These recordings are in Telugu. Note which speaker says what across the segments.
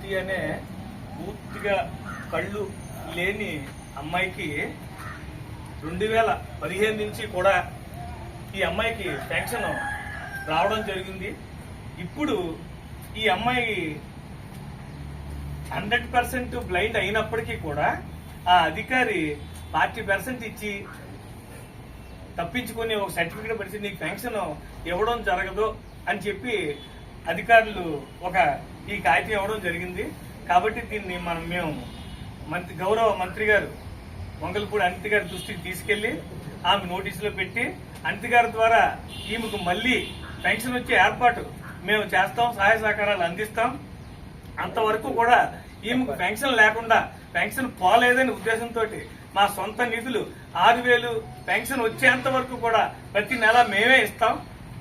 Speaker 1: శాంతి అనే పూర్తిగా కళ్ళు లేని అమ్మాయికి రెండు వేల పదిహేను నుంచి కూడా ఈ అమ్మాయికి పెన్షన్ రావడం జరిగింది. ఇప్పుడు ఈ అమ్మాయి హండ్రెడ్ పర్సెంట్ బ్లైండ్ అయినప్పటికీ కూడా ఆ అధికారి ఫార్టీ పర్సెంట్ ఇచ్చి తప్పించుకొని ఒక సర్టిఫికేట్ పెడితే నీకు పెన్షన్ ఇవ్వడం జరగదు అని చెప్పి అధికారులు ఒక ఈ కాగితం ఇవ్వడం జరిగింది. కాబట్టి దీన్ని మనం మేము మంత్రి గౌరవ మంత్రి గారు మంగళపూడి అనిత గారి దృష్టికి తీసుకెళ్ళి ఆమె నోటీసులో పెట్టి అనిత గారి ద్వారా ఈమెకు మళ్ళీ పెన్షన్ వచ్చే ఏర్పాటు మేము చేస్తాం సహాయ సహకారాలు అందిస్తాం. అంతవరకు కూడా ఈమెకు పెన్షన్ లేకుండా పెన్షన్ పోలేదనే ఉద్దేశంతో మా సొంత నిధులు ఆరు పెన్షన్ వచ్చేంత వరకు కూడా ప్రతి నెల మేమే ఇస్తాం.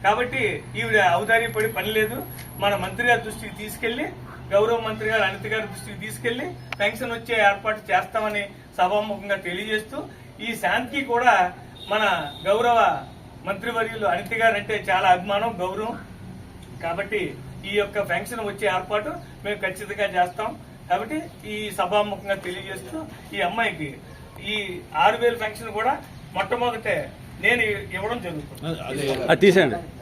Speaker 1: కాబట్టి ఈవిడ ఔదార్యపడి పని లేదు. మన మంత్రి గారి దృష్టికి తీసుకెళ్ళి గౌరవ మంత్రి గారు అనిత గారి దృష్టికి తీసుకెళ్ళి పెన్షన్ వచ్చే ఏర్పాటు చేస్తామని సభాముఖంగా తెలియజేస్తూ ఈ శాంతికి కూడా మన గౌరవ మంత్రివర్యులు అనిత గారు అంటే చాలా అభిమానం గౌరవం. కాబట్టి ఈ యొక్క పెన్షన్ వచ్చే ఏర్పాటు మేము ఖచ్చితంగా చేస్తాం. కాబట్టి ఈ సభాముఖంగా తెలియజేస్తూ ఈ అమ్మాయికి ఈ ఆరు వేలు పెన్షన్ కూడా మొట్టమొదటే నేను ఇవ్వడం జరుగుతుంది.
Speaker 2: తీసేయండి.